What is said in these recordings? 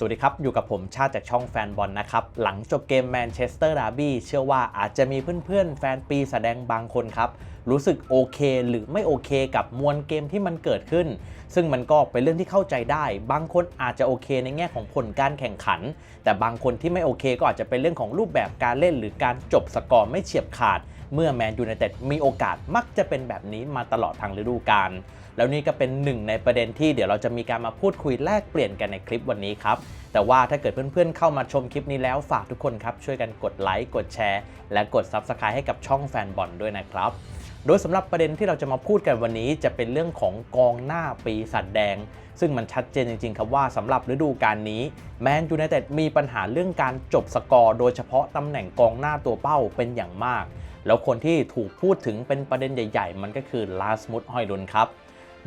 สวัสดีครับ อยู่กับผมชาติจากช่องแฟนบอลนะครับ หลังจบเกมแมนเชสเตอร์ดาร์บี้เชื่อว่าอาจจะมีเพื่อนๆ แฟนปีแสดงบางคนครับ รู้สึกโอเคหรือไม่โอเคกับมวลเกมที่มันเกิดขึ้น ซึ่งมันก็เป็นเรื่องที่เข้าใจได้ บางคนอาจจะโอเคในแง่ของผลการแข่งขัน แต่บางคนที่ไม่โอเคก็อาจจะเป็นเรื่องของรูปแบบการเล่น หรือการจบสกอร์ไม่เฉียบขาด เมื่อแมนยูไนเต็ดมีโอกาสมักจะเป็นแบบนี้มาตลอดทางฤดูกาล แล้วนี่ก็เป็นหนึ่งในประเด็นที่เดี๋ยวเราจะมีการมาพูดคุยแลกเปลี่ยนกันในคลิปวันนี้ครับ แต่ว่าถ้าเกิดเพื่อนๆ เข้ามาชมคลิปนี้แล้วฝากทุกคนครับช่วยกันกดไลค์กดแชร์ และกด Subscribe ให้กับช่องแฟนบอลด้วยนะครับโดยสำหรับประเด็นที่เราจะมาพูดกันวันนี้จะเป็นเรื่องของกองหน้าปีศาจแดง ซึ่งมันชัดเจนจริงๆครับว่าสำหรับฤดูกาลนี้แมนยูไนเต็ดมีปัญหาเรื่องการจบสกอร์โดยเฉพาะตำแหน่งกองหน้าตัวเป้าเป็นอย่างมาก แล้วคนที่ถูกพูดถึงเป็นประเด็นใหญ่ ๆ มันก็คือลาสมุดฮอยลุนครับ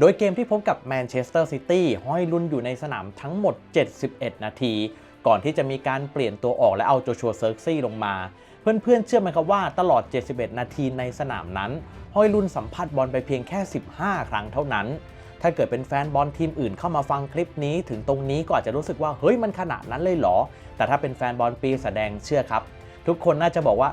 โดยเกมที่พบกับแมนเชสเตอร์ซิตี้ฮอยลุนอยู่ในสนามทั้งหมด 71 นาที ก่อนที่จะมีการเปลี่ยนตัวออกและเอาโจชัวเซิร์กซี่ลงมา เพื่อนๆเชื่อไหมครับว่าตลอด 71 นาทีในสนามนั้นฮอยลุนสัมผัสบอลไปเพียงแค่ 15 ครั้งเท่านั้นถ้าเกิดเป็นแฟนบอลทีมอื่นเข้ามาฟังคลิปนี้ถึงตรงนี้ก็อาจจะรู้สึกว่าเฮ้ยมันขนาดนั้นเลยเหรอ แต่ถ้าเป็นแฟนบอลปีแสดงเชื่อครับ ทุกคนน่าจะบอกว่า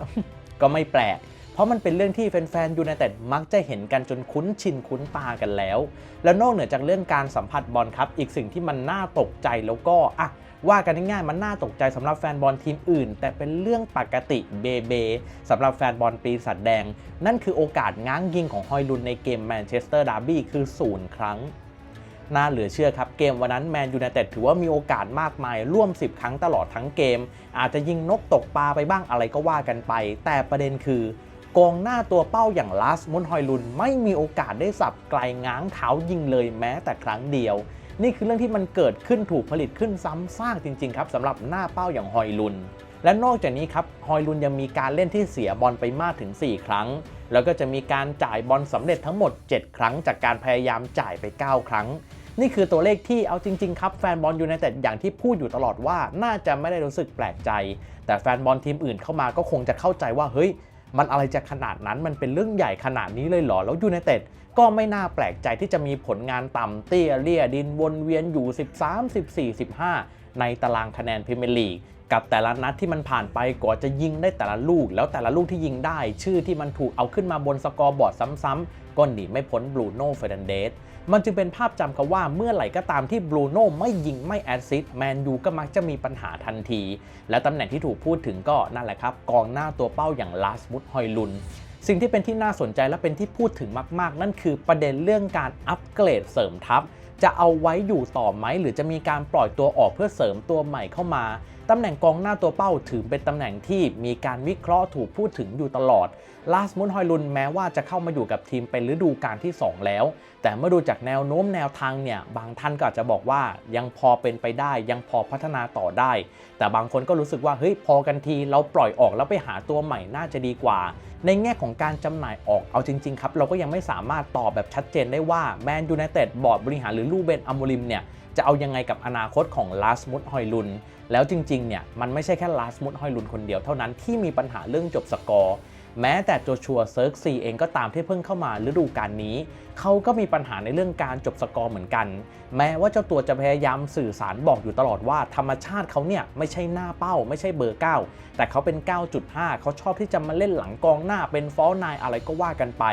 ก็ไม่แปลก ราะมันเป็นเรื่องที่แฟนๆยูไนเต็ดมักจะเห็นกันจนคุ้นชินคุ้นตากันแล้ว แล้วนอกเหนือจากเรื่องการสัมผัสบอลครับ อีกสิ่งที่มันน่าตกใจแล้วก็อะว่ากันง่ายๆมันน่าตกใจสำหรับแฟนบอลทีมอื่น แต่เป็นเรื่องปกติเบเบสำหรับแฟนบอลปีศาจแดง นั่นคือโอกาสง้างยิงของฮอยลุนในเกมแมนเชสเตอร์ดาร์บี้คือศูนย์ครั้ง น่าเหลือเชื่อครับ เกมวันนั้นแมนยูไนเต็ดถือว่ามีโอกาสมากมายร่วม 10 ครั้งตลอดทั้งเกม อาจจะยิงนกตกปลาไปบ้างอะไรก็ว่ากันไป แต่ประเด็นคือ กองหน้าตัวเป้าอย่างลาสมุนฮอยลุนไม่มีโอกาสได้สับไกลง้างเท้ายิงเลยแม้แต่ครั้งเดียว นี่คือเรื่องที่มันเกิดขึ้นถูกผลิตขึ้นซ้ำซากจริงๆครับสำหรับหน้าเป้าอย่างฮอยลุน และนอกจากนี้ครับฮอยลุนยังมีการเล่นที่เสียบอลไปมากถึง 4 ครั้ง แล้วก็จะมีการจ่ายบอลสำเร็จทั้งหมด 7 ครั้ง จากการพยายามจ่ายไป 9 ครั้งนี่คือตัวเลขที่เอาจริง ๆ ครับ แฟนบอลยูไนเต็ดอย่างที่พูดอยู่ตลอดว่าน่าจะไม่ได้รู้สึกแปลกใจ แต่แฟนบอลทีมอื่นเข้ามาก็คงจะเข้าใจว่าเฮ้ย มันอะไรจะขนาดนั้นมันเป็นเรื่องใหญ่ขนาดนี้เลยเหรอ แล้วยูไนเต็ดก็ไม่น่าแปลกใจที่จะมีผลงานต่ำเตี้ยเลี่ยดินวนเวียนอยู่ 13 14 15 ในตารางคะแนนพรีเมียร์ลีกกับแต่ละนัดที่มันผ่านไปกว่าจะยิงได้แต่ละลูก แล้วแต่ละลูกที่ยิงได้ ชื่อที่มันถูกเอาขึ้นมาบนสกอร์บอร์ดซ้ำๆก็หนีไม่พ้นบรูโน่เฟรนันเดส มันจึงเป็นภาพจำกันว่าเมื่อไหร่ก็ตามที่บรูโน่ไม่ยิงไม่แอดซิสแมนยูก็มักจะมีปัญหาทันที และตำแหน่งที่ถูกพูดถึงก็นั่นแหละครับ กองหน้าตัวเป้าอย่างลาสมุดฮอยลุนสิ่งที่เป็นที่น่าสนใจและเป็นที่พูดถึงมาก ๆ นั่นคือประเด็นเรื่องการอัปเกรดเสริมทัพ จะเอาไว้อยู่ต่อไหม หรือจะมีการปล่อยตัวออกเพื่อเสริมตัวใหม่เข้ามา ตำแหน่งกองหน้าตัวเป้าถือเป็นตำแหน่งที่มีการวิเคราะห์ถูกพูดถึงอยู่ตลอด ลาสมุนฮอยลุนแม้ว่าจะเข้ามาอยู่กับทีมเป็นฤดูกาลที่ 2 แล้ว แต่เมื่อดูจากแนวโน้มแนวทางเนี่ย บางท่านก็อาจจะบอกว่ายังพอเป็นไปได้ยังพอพัฒนาต่อได้ แต่บางคนก็รู้สึกว่าเฮ้ยพอกันทีเราปล่อยออกแล้วไปหาตัวใหม่น่าจะดีกว่า ในแง่ของการจำหน่ายออกเอาจริงๆครับเราก็ยังไม่สามารถตอบแบบชัดเจนได้ว่าแมนยูไนเต็ดบอร์ดบริหารหรือลูเบนอัมโมริมเนี่ยจะเอายังไงกับอนาคตของลาสมุดฮอยลุน แล้วจริงๆเนี่ยมันไม่ใช่แค่ลาสมุดฮอยลุนคนเดียวเท่านั้นที่มีปัญหาเรื่องจบสกอร์แม้แต่โจชัวเซิร์กซีเองก็ตามที่เพิ่งเข้ามาฤดูกาลนี้ เขาก็มีปัญหาในเรื่องการจบสกอร์เหมือนกัน แม้ว่าเจ้าตัวจะพยายามสื่อสารบอกอยู่ตลอดว่าธรรมชาติเขาเนี่ยไม่ใช่หน้าเป้า ไม่ใช่เบอร์ 9 แต่เขาเป็น 9.5 เขาชอบที่จะมาเล่นหลังกองหน้าเป็นฟอลนายอะไรก็ว่ากันไป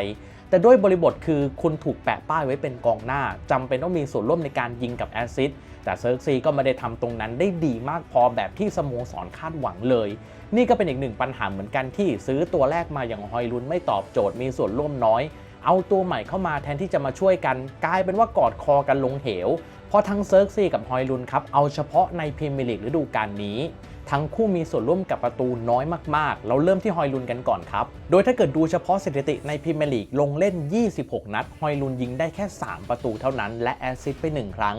แต่ด้วยบริบทคือคุณถูกแปะป้ายไว้เป็นกองหน้าจำเป็นต้องมีส่วนร่วมในการยิงกับแอซซิสแต่เซิร์กซีก็ไม่ได้ทำตรงนั้นได้ดีมากพอแบบที่สโมสรคาดหวังเลย นี่ก็เป็นอีกหนึ่งปัญหาเหมือนกันที่ซื้อตัวแรกมาอย่างฮอยลุนไม่ตอบโจทย์มีส่วนร่วมน้อย เอาตัวใหม่เข้ามาแทนที่จะมาช่วยกัน กลายเป็นว่ากอดคอกันลงเหว เพราะทั้งเซิร์กซีกับฮอยลุนครับเอาเฉพาะในพรีเมียร์ลีกฤดูกาลนี้ ทั้งคู่มีส่วนร่วมกับประตูน้อยมากๆ เราเริ่มที่ฮอยลุนกันก่อนครับ โดยถ้าเกิดดูเฉพาะสถิติในพรีเมียร์ลีกลงเล่น 26 นัด ฮอยลุนยิงได้แค่ 3 ประตูเท่านั้น และแอสซิสต์ไป 1 ครั้ง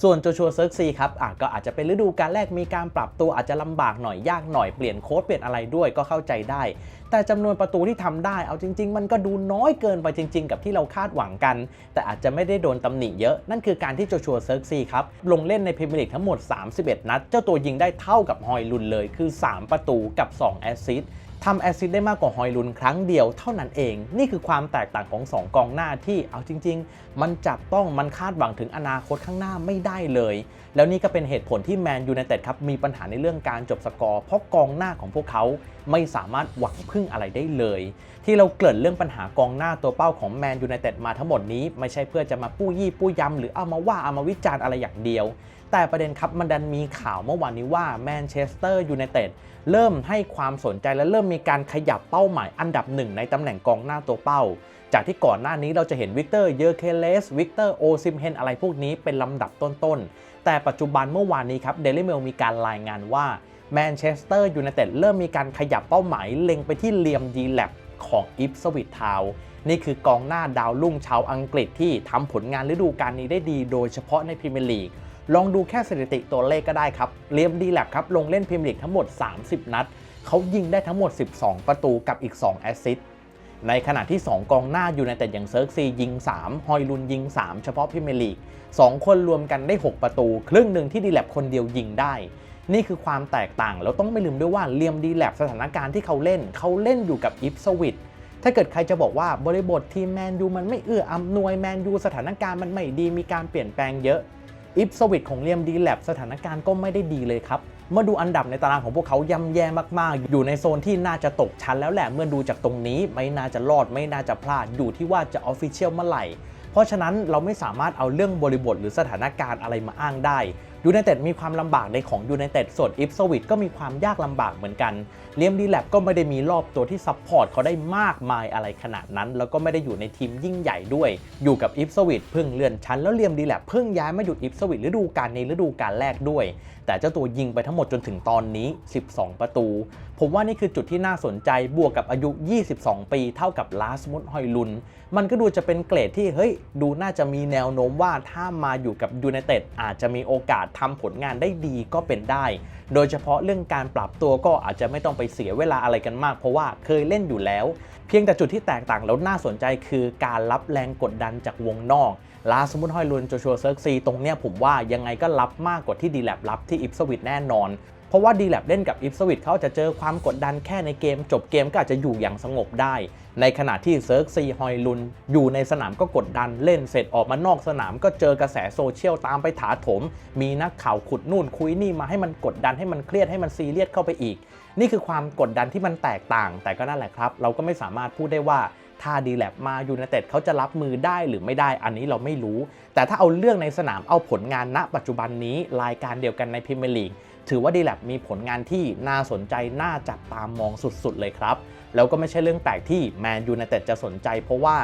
ส่วนโจชัวเซิร์กซีครับอะก็อาจจะเป็นฤดูกาลแรกมีการปรับตัวอาจจะลำบากหน่อยยากหน่อยเปลี่ยนโค้ดเปลี่ยนอะไรด้วยก็เข้าใจได้ แต่จำนวนประตูที่ทำได้เอาจริง ๆ มันก็ดูน้อยเกินไปจริง ๆ กับที่เราคาดหวังกัน แต่อาจจะไม่ได้โดนตำหนิเยอะ นั่นคือการที่โจชัวเซิร์กซีครับลงเล่นในพรีเมียร์ลีกทั้งหมด 31 นัด เจ้าตัวยิงได้เท่ากับฮอยลุนเลยคือ 3 ประตูกับ 2 แอสซิสต์ ทำแอซิสได้มากกว่าฮอยลุนครั้งเดียวเท่านั้นเอง นี่คือความแตกต่างของ 2 กองหน้าที่เอาจริง ๆ มันจับต้องมันคาดหวังถึงอนาคตข้างหน้าไม่ได้เลย แล้วนี่ก็เป็นเหตุผลที่แมนยูไนเต็ดครับมีปัญหาในเรื่องการจบสกอร์เพราะกองหน้าของพวกเขาไม่สามารถหวังพึ่งอะไรได้เลย ที่เราเกริ่นเรื่องปัญหากองหน้าตัวเป้าของแมนยูไนเต็ดมาทั้งหมดนี้ ไม่ใช่เพื่อจะมาปู้ยี่ปู้ยำหรือเอามาว่าเอามาวิจารณ์อะไรอย่างเดียว แต่ประเด็นครับมันดันมีข่าวเมื่อวานนี้ว่าแมนเชสเตอร์ยูไนเต็ดเริ่มให้ความสนใจและเริ่มมีการขยับเป้าหมายอันดับหนึ่งในตำแหน่งกองหน้าตัวเป้า จากที่ก่อนหน้านี้เราจะเห็นวิกเตอร์เยอร์เคเลสวิกเตอร์โอซิมเฮนอะไรพวกนี้เป็นลำดับต้นๆ แต่ปัจจุบันเมื่อวานนี้ครับเดลิเมลมีการรายงานว่าแมนเชสเตอร์ยูไนเต็ดเริ่มมีการขยับเป้าหมายเล็งไปที่เลียมดีแลบของอิฟสวิตทาวนี่คือกองหน้าดาวรุ่งชาวอังกฤษที่ทำผลงานฤดูกาลนี้ได้ดีโดยเฉพาะในพรีเมียร์ลีก ลองดูแค่สถิติตัวเลขก็ได้ครับเลียมดีแลบครับลงเล่นพรีเมียร์ลีกทั้งหมด 30 นัด เขายิงได้ทั้งหมด 12 ประตูกับอีก 2 แอสซิสต์ในขณะที่ 2 กองหน้าอยู่ในแต่อย่างเซิร์กซียิง 3 ฮอยลุนยิง 3 เฉพาะพรีเมียร์ลีก 2 คนรวมกันได้ 6 ประตู ครึ่งหนึ่งที่ดีแลบคนเดียวยิงได้ นี่คือความแตกต่างแล้วต้องไม่ลืมด้วยว่าเลียมดีแลบสถานการณ์ที่เขาเล่นเขาเล่นอยู่กับอิฟสวิตถ้าเกิดใครจะบอกว่าบริบททีมแมนยูมันไม่เอื้ออำนวยแมนยูสถานการณ์มันไม่ดีมีการเปลี่ยนแปลงเยอะ อิฟสวิตของเลียมดีแลบสถานการณ์ก็ไม่ได้ดีเลยครับ เมื่อดูอันดับในตารางของพวกเขาย่ำแย่มากๆ อยู่ในโซนที่น่าจะตกชั้นแล้วแหละ เมื่อดูจากตรงนี้ไม่น่าจะรอดไม่น่าจะพลาด อยู่ที่ว่าจะออฟฟิเชียลเมื่อไหร่ เพราะฉะนั้นเราไม่สามารถเอาเรื่องบริบทหรือสถานการณ์อะไรมาอ้างได้ ยูไนเต็ดมีความลำบากในของยูไนเต็ดส่วนอิฟสวิตก็มีความยากลำบากเหมือนกันเลียมดีแลบก็ไม่ได้มีรอบตัวที่ซัพพอร์ตเขาได้มากมายอะไรขนาดนั้น แล้วก็ไม่ได้อยู่ในทีมยิ่งใหญ่ด้วย อยู่กับอิฟสวิตเพิ่งเลื่อนชั้นแล้วเลียมดีแลบเพิ่งย้ายมาอยู่อิฟสวิตฤดูกาลในฤดูกาลแรกด้วยแต่เจ้าตัวยิงไปทั้งหมดจนถึงตอนนี้ 12 ประตู ผมว่านี่คือจุดที่น่าสนใจบวกกับอายุ 22 ปี เท่ากับลาสมุดฮอยลุน มันก็ดูจะเป็นเกรดที่เฮ้ย ดูน่าจะมีแนวโน้มว่าถ้ามาอยู่กับยูไนเต็ดอาจจะมีโอกาสทำผลงานได้ดีก็เป็นได้ โดยเฉพาะเรื่องการปรับตัวก็อาจจะไม่ต้องไปเสียเวลาอะไรกันมาก เพราะว่าเคยเล่นอยู่แล้ว เพียงแต่จุดที่แตกต่างแล้วน่าสนใจคือการรับแรงกดดันจากวงนอก ลาสมุนฮอยลุนโจชัวเซิร์กซีตรงเนี้ยผมว่ายังไงก็รับมากกว่าที่ดีแลบรับที่อิฟสวิตแน่นอน เพราะว่าดีแลบเล่นกับอิฟสวิตเขาจะเจอความกดดันแค่ในเกม จบเกมก็อาจจะอยู่อย่างสงบได้ ในขณะที่เซิร์กซีฮอยลุนอยู่ในสนามก็กดดันเล่นเสร็จออกมานอกสนามก็เจอกระแสโซเชียลตามไปถาถม มีนักข่าวขุดนู่นคุยนี่มาให้มันกดดันให้มันเครียดให้มันซีเรียสเข้าไปอีก นี่คือความกดดันที่มันแตกต่าง แต่ก็นั่นแหละครับ เราก็ไม่สามารถพูดได้ว่า ถ้าดีแลบมายูไนเต็ดเขาจะรับมือได้หรือไม่ได้อันนี้เราไม่รู้ แต่ถ้าเอาเรื่องในสนามเอาผลงานณ ปัจจุบันนี้รายการเดียวกันในพรีเมียร์ลีกถือว่าดีแลบมีผลงานที่น่าสนใจน่าจับตามองสุดๆเลยครับ แล้วก็ไม่ใช่เรื่องแปลกที่แมนยูไนเต็ดจะสนใจเพราะว่า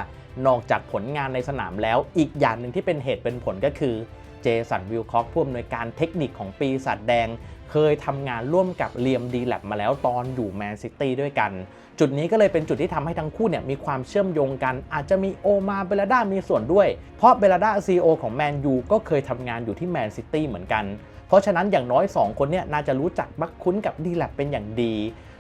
นอกจากผลงานในสนามแล้วอีกอย่างหนึ่งที่เป็นเหตุเป็นผลก็คือ เจสันวิลคอกผู้อำนวยการเทคนิคของปีศาจแดง เคยทำงานร่วมกับเลียมดีแลบมาแล้วตอนอยู่แมนซิตี้ด้วยกัน จุดนี้ก็เลยเป็นจุดที่ทำให้ทั้งคู่เนี่ยมีความเชื่อมโยงกัน อาจจะมีโอมาเบลดามีส่วนด้วย เพราะเบลดาซีอของแมนยูก็เคยทำงานอยู่ที่แมนซิตี้เหมือนกัน เพราะฉะนั้นอย่างน้อย 2 คนเนี่ยน่าจะรู้จักมักคุ้นกับดีแลบเป็นอย่างดี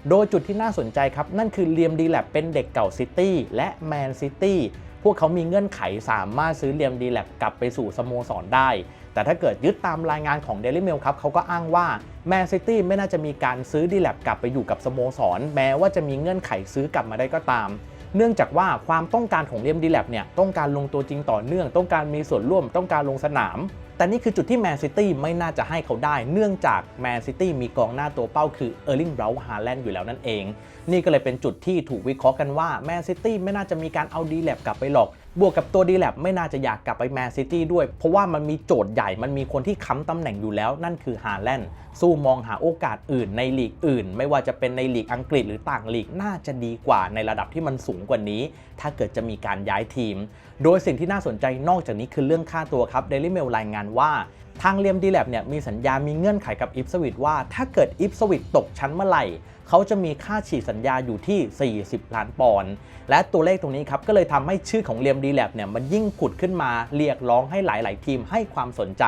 โดยจุดที่น่าสนใจครับ นั่นคือเลียมดีแลบเป็นเด็กเก่าซิตี้และแมนซิตี้ พวกเขามีเงื่อนไขสามารถซื้อเลียมดีแลบกลับไปสู่สโมสรได้ แต่ถ้าเกิดยึดตามรายงานของ Daily Mail ครับเขาก็อ้างว่าแมนซิตี้ไม่น่าจะมีการซื้อดีแลบกลับไปอยู่กับสโมสร แม้ว่าจะมีเงื่อนไขซื้อกลับมาได้ก็ตาม เนื่องจากว่าความต้องการของเลียมดีแลบเนี่ยต้องการลงตัวจริงต่อเนื่อง ต้องการมีส่วนร่วมต้องการลงสนาม แต่นี่คือจุดที่แมนซิตี้ไม่น่าจะให้เขาได้ เนื่องจากแมนซิตี้มีกองหน้าตัวเป้าคือเออร์ลิงเบราฮาแลนด์อยู่แล้วนั่นเอง นี่ก็เลยเป็นจุดที่ถูกวิเคราะห์กันว่าแมนซิตี้ไม่น่าจะมีการเอาดีแลบกลับไปหรอก บวกกับตัวดีแลบไม่น่าจะอยากกลับไปแมนซิตี้ด้วย เพราะว่ามันมีโจทย์ใหญ่มันมีคนที่ค้ำตำแหน่งอยู่แล้วนั่นคือฮาแลนด์สู้มองหาโอกาสอื่นในลีกอื่น ไม่ว่าจะเป็นในลีกอังกฤษหรือต่างลีกน่าจะดีกว่าในระดับที่มันสูงกว่านี้ ถ้าเกิดจะมีการย้ายทีม โดยสิ่งที่น่าสนใจนอกจากนี้คือเรื่องค่าตัวครับ Daily Mail รายงานว่าทางเลียมดีแลบเนี่ยมีสัญญามีเงื่อนไขกับอิฟสวิตว่าถ้าเกิดอิฟสวิตตกชั้นเมื่อไหร่ เขาจะมีค่าฉีดสัญญาอยู่ที่ 40 ล้านปอนด์และตัวเลขตรงนี้ครับก็เลยทำให้ชื่อของเลียมดีแลบเนี่ยมันยิ่งผุดขึ้นมาเรียกร้องให้หลาย ๆ ทีมให้ความสนใจ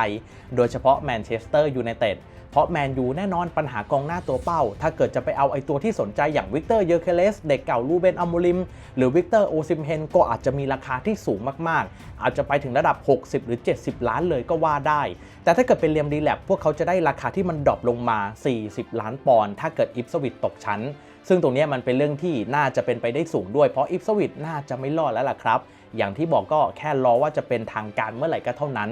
โดยเฉพาะแมนเชสเตอร์ยูไนเต็ด เพราะแมนยูแน่นอนปัญหากองหน้าตัวเป้า ถ้าเกิดจะไปเอาไอตัวที่สนใจอย่างวิกเตอร์เยอร์เคเลสเด็กเก่าลูเบนอัมโมลิม หรือวิกเตอร์โอซิมเฮนก็อาจจะมีราคาที่สูงมากๆ อาจจะไปถึงระดับ 60 หรือ 70 ล้านเลยก็ว่าได้ แต่ถ้าเกิดเป็นเลียมดีแลบพวกเขาจะได้ราคาที่มันดรอปลงมา 40 ล้านปอนด์ถ้าเกิดอิฟสวิตตกชั้น ซึ่งตรงนี้มันเป็นเรื่องที่น่าจะเป็นไปได้สูงด้วยเพราะอิฟสวิตน่าจะไม่รอดแล้วล่ะครับ อย่างที่บอกก็แค่รอว่าจะเป็นทางการเมื่อไหร่ก็เท่านั้น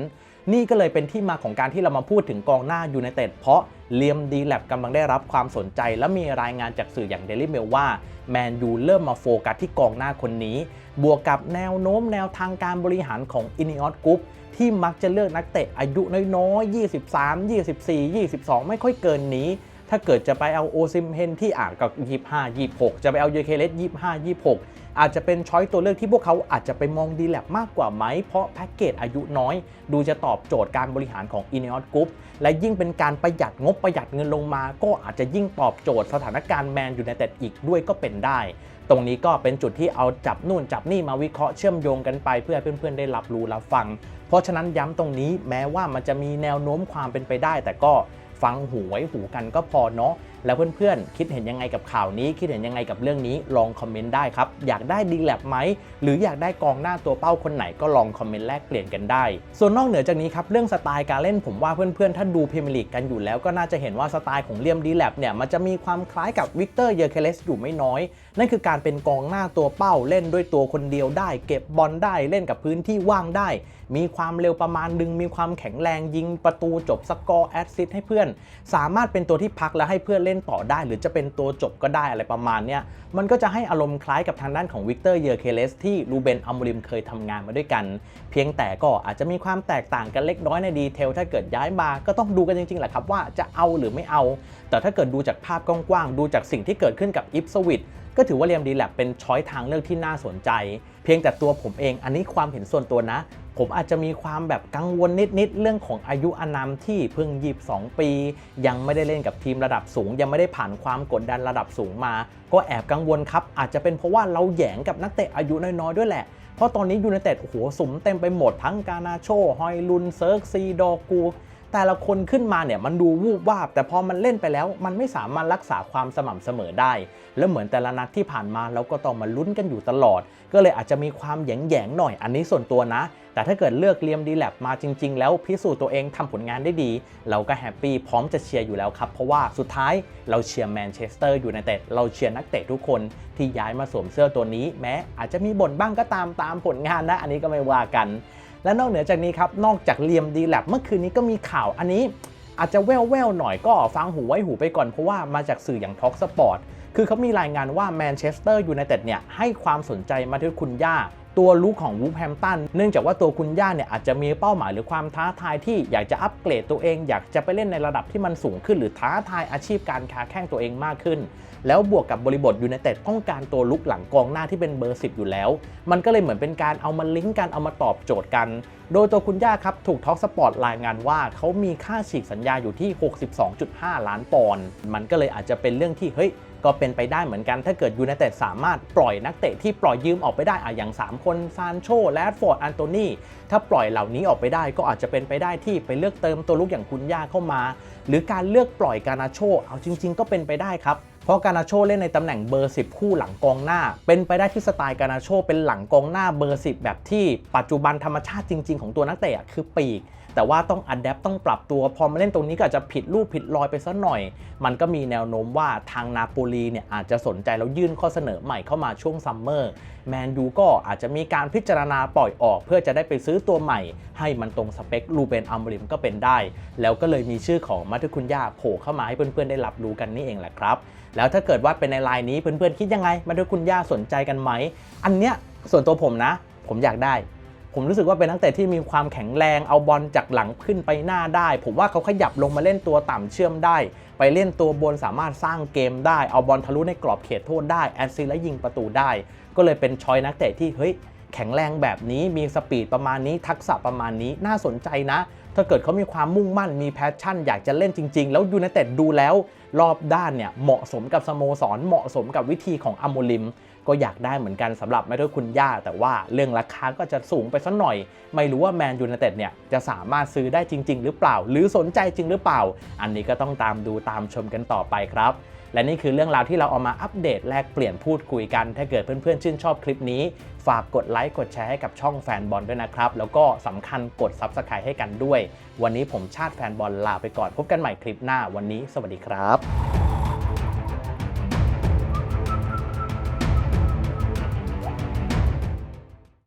นี่ก็เลยเป็นที่มาของการที่เรามาพูดถึงกองหน้ายูไนเต็ดเพราะเลียมดีแลบกำลังได้รับความสนใจ และมีรายงานจากสื่ออย่างเดลิเมลว่าแมนยูเริ่มมาโฟกัสที่กองหน้าคนนี้ บวกกับแนวโน้มแนวทางการบริหารของอินิออสกรุ๊ปที่มักจะเลือกนักเตะอายุน้อยๆ 23 24 22 ไม่ค่อยเกินนี้ ถ้าเกิดจะไปเอาโอซิมเฮนที่อ่านกับ 25 26 จะไปเอาเยเคเลส25 26 อาจจะเป็นช้อยตัวเลือกที่พวกเขาอาจจะไปมองดีแลบมากกว่าไหม เพราะแพ็กเกจอายุน้อย ดูจะตอบโจทย์การบริหารของ i n e o s Group และยิ่งเป็นการประหยัดงบประหยัดเงินลงมา ก็อาจจะยิ่งตอบโจทย์สถานการณ์แมนยูไนเต็ดอีกด้วยก็เป็นได้ ตรงนี้ก็เป็นจุดที่เอาจับนู่นจับนี่มาวิเคราะห์เชื่อมโยงกันไปเพื่อเพื่อนๆได้รับรู้รับฟัง เพราะฉะนั้นย้ำตรงนี้แม้ว่ามันจะมีแนวโน้มความเป็นไปได้ แต่ก็ฟังหูไว้หูกันก็พอเนาะแล้วเพื่อนๆ คิดเห็นยังไงกับข่าวนี้ คิดเห็นยังไงกับเรื่องนี้ลองคอมเมนต์ได้ครับ อยากได้ดีแลบไหม หรืออยากได้กองหน้าตัวเป้าคนไหนก็ลองคอมเมนต์แลกเปลี่ยนกันได้ ส่วนนอกเหนือจากนี้ครับเรื่องสไตล์การเล่นผมว่าเพื่อนๆ ถ้าดูพรีเมียร์ลีกกันอยู่แล้วก็น่าจะเห็นว่าสไตล์ของเลียมดีแลบเนี่ยมันจะมีความคล้ายกับวิกเตอร์เยอร์เคเลสอยู่ไม่น้อย นั่นคือการเป็นกองหน้าตัวเป้าเล่นด้วยตัวคนเดียวได้ เก็บบอลได้เล่นกับพื้นที่ว่างได้ มีความเร็วประมาณหนึงมีความแข็งแรงยิงประตูจบสกอร์แอดซิสให้เพื่อน สามารถเป็นตัวที่พักและให้เพื่อนเล่นต่อได้ หรือจะเป็นตัวจบก็ได้อะไรประมาณเนี้ยมันก็จะให้อารมณ์คล้ายกับทางด้านของวิกเตอร์เยอร์เคเลสที่ลูเบนอัมริมเคยทำงานมาด้วยกัน เพียงแต่ก็อาจจะมีความแตกต่างกันเล็กน้อยในดีเทลถ้าเกิดย้ายมาก็ต้องดูกันจริงๆแหละครับว่าจะเอาหรือไม่เอา แต่ถ้าเกิดดูจากภาพกว้างๆดูจากสิ่งที่เกิดขึ้นกับอิฟสวิตก็ถือว่าเรียมดีแลบเป็นช้อยทางเลือกที่น่าสนใจ เพียงแต่ตัวผมเองอันนี้ความเห็นส่วนตัวนะ ผมอาจจะมีความแบบกังวลนิดๆเรื่องของอายุอานามที่เพิ่ง22ปี ยังไม่ได้เล่นกับทีมระดับสูง ยังไม่ได้ผ่านความกดดันระดับสูงมา ก็แอบกังวลครับ อาจจะเป็นเพราะว่าเราแยงกับนักเตะอายุน้อยๆด้วยแหละเพราะตอนนี้ยูไนเต็ดโอ้โหสุมเต็มไปหมดทั้งกานาโชฮอยลุนเซิร์กซีดอกู แต่ละคนขึ้นมาเนี่ยมันดูวูบวาบ แต่พอมันเล่นไปแล้ว มันไม่สามารถรักษาความสม่ำเสมอได้ แล้วเหมือนแต่ละนัดที่ผ่านมาเราก็ต้องมาลุ้นกันอยู่ตลอด ก็เลยอาจจะมีความแยงๆหน่อยอันนี้ส่วนตัวนะ แต่ถ้าเกิดเลือกเลียมดีแลบมาจริง ๆ แล้วพิสูจน์ตัวเองทำผลงานได้ดี เราก็แฮปปี้พร้อมจะเชียร์อยู่แล้วครับเพราะว่าสุดท้ายเราเชียร์แมนเชสเตอร์อยูไนเต็ดเราเชียร์นักเตะทุกคนที่ย้ายมาสวมเสื้อตัวนี้ แม้อาจจะมีบ่นบ้างก็ตามตามผลงานนะ อันนี้ก็ไม่ว่ากัน และนอกเหนือจากนี้ครับ นอกจากเลียมดีแลบเมื่อคืนนี้ก็มีข่าวอันนี้ อาจจะแว่วๆหน่อยก็ฟังหูไว้หูไปก่อนเพราะว่ามาจากสื่ออย่างท็อกสปอร์ตคือเขามีรายงานว่าแมนเชสเตอร์ยูไนเต็ดเนี่ยให้ความสนใจมาที่คุณย่าตัวลูกของวูฟแฮมตันเนื่องจากว่าตัวคุณย่าเนี่ยอาจจะมีเป้าหมายหรือความท้าทายที่อยากจะอัปเกรดตัวเอง อยากจะไปเล่นในระดับที่มันสูงขึ้น หรือท้าทายอาชีพการค้าแข่งตัวเองมากขึ้น แล้วบวกกับบริบทยูไนเต็ดต้องการตัวลุกหลังกองหน้าที่เป็นเบอร์ 10 อยู่แล้ว มันก็เลยเหมือนเป็นการเอามาลิงก์กันเอามาตอบโจทย์กัน โดยตัวคุณย่าครับถูกท็อกสปอร์ตรายงานว่าเขามีค่าฉีกสัญญาอยู่ที่ 62.5 ล้านปอนด์มันก็เลยอาจจะเป็นเรื่องที่เฮ้ยก็เป็นไปได้เหมือนกันถ้าเกิดยูไนเต็ดสามารถปล่อยนักเตะที่ปล่อยยืมออกไปได้อะอย่าง3คนซานโชแลดฟอร์ดอันโตนีถ้าปล่อยเหล่านี้ออกไปได้ก็อาจจะเป็นไปได้ที่ไปเลือกเติมตัวลูกอย่างคุณย่าเข้ามา หรือการเลือกปล่อยกานาโชเอาจริง ๆ ก็เป็นไปได้ครับเพราะกานาโชเล่นในตำแหน่งเบอร์ 10 คู่หลังกองหน้า เป็นไปได้ที่สไตล์กานาโชเป็นหลังกองหน้าเบอร์ 10 แบบที่ปัจจุบันธรรมชาติจริง ๆ ของตัวนักเตะคือปีก แต่ว่าต้องอัดแอปต้องปรับตัว พอมาเล่นตรงนี้ก็อาจจะผิดรูปผิดรอยไปสักหน่อย มันก็มีแนวโน้มว่าทางนาโปลีเนี่ยอาจจะสนใจแล้วยื่นข้อเสนอใหม่เข้ามาช่วงซัมเมอร์แมนยูก็อาจจะมีการพิจารณาปล่อยออกเพื่อจะได้ไปซื้อตัวใหม่ ให้มันตรงสเปคลูเบนอัมบริมก็เป็นได้ แล้วก็เลยมีชื่อของมัตคุนยาโผล่เข้ามาให้เพื่อนๆได้รับรู้กันนี่เองแหละครับ แล้วถ้าเกิดว่าเป็นในไลน์นี้เพื่อนๆคิดยังไงมัตคุนยาสนใจกันไหมอันเนี้ยส่วนตัวผมนะ ผมอยากได้ ผมรู้สึกว่าเป็นนักเตะที่มีความแข็งแรงเอาบอลจากหลังขึ้นไปหน้าได้ ผมว่าเขาขยับลงมาเล่นตัวต่ำเชื่อมได้ ไปเล่นตัวบนสามารถสร้างเกมได้ เอาบอลทะลุในกรอบเขตโทษได้แอดซิและยิงประตูได้ ก็เลยเป็นชอยนักเตะที่เฮ้ยแข็งแรงแบบนี้มีสปีดประมาณนี้ทักษะประมาณนี้น่าสนใจนะ ถ้าเกิดเขามีความมุ่งมั่นมีแพชชั่น อยากจะเล่นจริง ๆ แล้วยูไนเต็ดดูแล้ว รอบด้านเนี่ยเหมาะสมกับสโมสรเหมาะสมกับวิธีของอโมลิม ก็อยากได้เหมือนกันสำหรับแมทเทอร์คุณย่า แต่ว่าเรื่องราคาก็จะสูงไปสักหน่อย ไม่รู้ว่าแมนยูไนเต็ดเนี่ยจะสามารถซื้อได้จริง ๆ หรือเปล่า หรือสนใจจริงหรือเปล่า อันนี้ก็ต้องตามดูตามชมกันต่อไปครับและนี่คือเรื่องราวที่เราเอามาอัปเดตแลกเปลี่ยนพูดคุยกัน ถ้าเกิดเพื่อนๆ ชื่นชอบคลิปนี้ ฝากกดไลค์กดแชร์ให้กับช่องแฟนบอลด้วยนะครับ แล้วก็สำคัญกด Subscribe ให้กันด้วย วันนี้ผมชาติแฟนบอลลาไปก่อนพบกันใหม่คลิปหน้าวันนี้ สวัสดีครับ